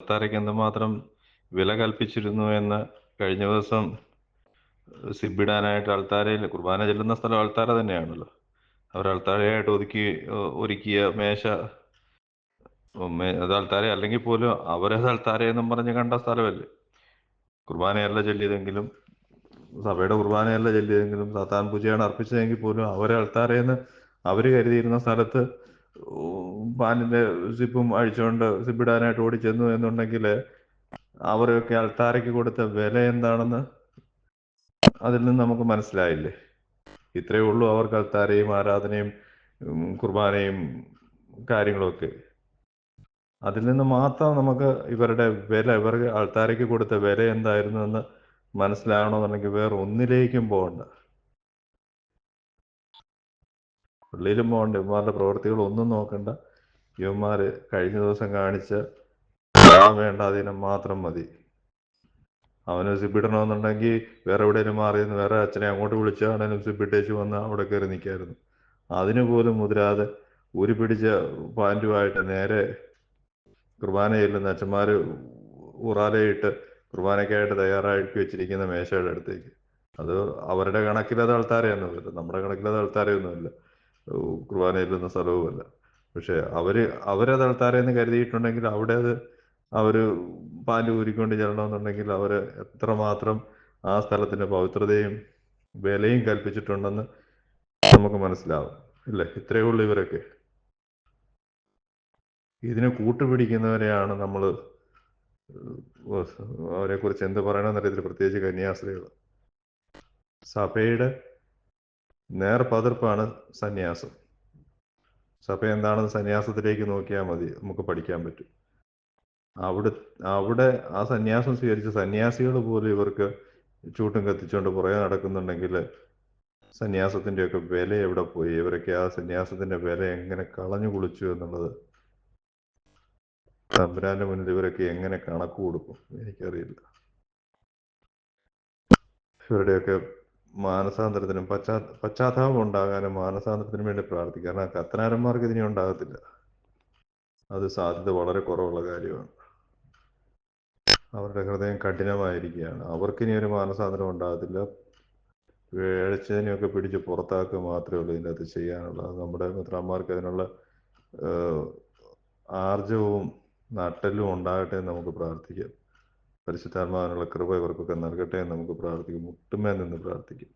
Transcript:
അൾത്താരയ്ക്ക് എന്തുമാത്രം വില കൽപ്പിച്ചിരുന്നു എന്ന് കഴിഞ്ഞ ദിവസം സിബിടാനായിട്ട് അൾത്താരയിൽ കുർബാന ചെല്ലുന്ന സ്ഥലം അൾത്താര തന്നെയാണല്ലോ. അവർ അൾത്താരയായിട്ട് ഒതുക്കി ഒരുക്കിയ മേശ അത് അൾത്താര അല്ലെങ്കിൽ പോലും അവരത് അൾത്താരയെന്നും പറഞ്ഞ് കണ്ട സ്ഥലമല്ലേ? കുർബാനയല്ല ചൊല്ലിയതെങ്കിലും സഭയുടെ കുർബാനയല്ല ചൊല്ലിയതെങ്കിലും സാത്താൻ പൂജയാണ് അർപ്പിച്ചതെങ്കിൽ പോലും അവരെ അൾത്താരയെന്ന് അവർ കരുതിയിരുന്ന സ്ഥലത്ത് പാനിന്റെ സിപ്പും അഴിച്ചുകൊണ്ട് സിബിടാനായിട്ട് ഓടിച്ചെന്നു എന്നുണ്ടെങ്കിൽ അവരൊക്കെ അൾത്താരയ്ക്ക് കൊടുത്ത വില എന്താണെന്ന് അതിൽ നിന്ന് നമുക്ക് മനസ്സിലായില്ലേ? ഇത്രയേ ഉള്ളൂ അവർക്ക് അൾത്താരയും ആരാധനയും കുർബാനയും കാര്യങ്ങളൊക്കെ. അതിൽ നിന്ന് മാത്രം നമുക്ക് ഇവരുടെ വില ഇവർക്ക് അൾത്താരയ്ക്ക് കൊടുത്ത വില എന്തായിരുന്നു എന്ന് മനസ്സിലാകണമെന്നുണ്ടെങ്കിൽ വേറെ ഒന്നിലേക്കും പോകണ്ട. പള്ളിയിലും പോകണ്ട. ഇവന്മാരുടെ പ്രവർത്തികൾ ഒന്നും നോക്കണ്ട. ഇവന്മാർ കഴിഞ്ഞ ദിവസം കാണിച്ച തൊഴാൻ വേണ്ട അതിനെ മാത്രം മതി. അവനെ സിബിടണമെന്നുണ്ടെങ്കിൽ വേറെ എവിടെയെങ്കിലും മാറിയെന്ന് വേറെ അച്ഛനെ അങ്ങോട്ട് വിളിച്ചാണേലും സിബിട്ടേച്ച് വന്ന് അവിടെ കയറി നിൽക്കായിരുന്നു. അതിനു പോലും മുതിരാതെ ഒരു പിടിച്ച പാന്റുമായിട്ട് നേരെ കുർബാന ചെല്ലുന്ന അച്ഛന്മാർ ഉറാലയിട്ട് കുർബാനയ്ക്കായിട്ട് തയ്യാറാക്കി വെച്ചിരിക്കുന്ന മേശയുടെ അടുത്തേക്ക്. അത് അവരുടെ കണക്കിലത് ആൾത്താരെയാണ് നമ്മുടെ കണക്കിലത് ആൾത്താരയൊന്നുമില്ല. കുർബാന ചെല്ലുന്ന സ്ഥലവുമല്ല പക്ഷെ അവർ അവരത് ആൾത്താരെന്ന് കരുതിയിട്ടുണ്ടെങ്കിൽ അവിടെ അത് അവർ പാൽ ഊരിക്കൊണ്ട് ചെല്ലണമെന്നുണ്ടെങ്കിൽ അവർ എത്രമാത്രം ആ സ്ഥലത്തിന്റെ പവിത്രതയും വിലയും കൽപ്പിച്ചിട്ടുണ്ടെന്ന് നമുക്ക് മനസ്സിലാവും. ഇല്ലേ ഇത്രയേ ഉള്ളൂ ഇവരൊക്കെ. ഇതിനെ കൂട്ടുപിടിക്കുന്നവരെയാണ് നമ്മൾ അവരെ കുറിച്ച് എന്ത് പറയണമെന്നറിയത്തില്ല. പ്രത്യേകിച്ച് കന്യാസ്ത്രീകൾ സഭയുടെ നേർപതിർപ്പാണ് സന്യാസം. സഭ എന്താണെന്ന് സന്യാസത്തിലേക്ക് നോക്കിയാൽ മതി നമുക്ക് പഠിക്കാൻ പറ്റും. അവിടെ അവിടെ ആ സന്യാസം സ്വീകരിച്ച സന്യാസികൾ പോലും ഇവർക്ക് ചൂട്ടും കത്തിച്ചുകൊണ്ട് പുറകെ നടക്കുന്നുണ്ടെങ്കിൽ സന്യാസത്തിന്റെയൊക്കെ വില എവിടെ പോയി? ഇവരൊക്കെ ആ സന്യാസത്തിന്റെ വില എങ്ങനെ കളഞ്ഞു കുളിച്ചു എന്നുള്ളത് തമ്പുരാന്റെ മുന്നിൽ ഇവരൊക്കെ എങ്ങനെ കണക്ക് കൊടുക്കും എനിക്കറിയില്ല. ഇവരുടെയൊക്കെ മാനസാന്തരത്തിനും പശ്ചാ പശ്ചാത്താപം ഉണ്ടാകാനും മാനസാന്തരത്തിനും വേണ്ടി പ്രാർത്ഥിക്കുക. കാരണം കത്തനാരന്മാർക്ക് ഇതിനി ഉണ്ടാകത്തില്ല. അത് സാധ്യത വളരെ കുറവുള്ള കാര്യമാണ്. അവരുടെ ഹൃദയം കഠിനമായിരിക്കുകയാണ്. അവർക്കിനി ഒരു മാനസാന്തരം ഉണ്ടാകത്തില്ല. വേഴച്ചതിനെയൊക്കെ പിടിച്ച് പുറത്താക്കുക മാത്രമേ ഉള്ളൂ ഇതിന്റെ അകത്ത് ചെയ്യാനുള്ളത് നമ്മുടെ മിത്രന്മാർക്ക് അതിനുള്ള ആർജവും നട്ടലും ഉണ്ടാകട്ടെ എന്ന് നമുക്ക് പ്രാർത്ഥിക്കാം. പരിശുദ്ധാത്മാവിനുള്ള കൃപ ഇവർക്കൊക്കെ നൽകട്ടെ എന്ന് നമുക്ക് പ്രാർത്ഥിക്കും മുട്ടുമേ നിന്ന് പ്രാർത്ഥിക്കും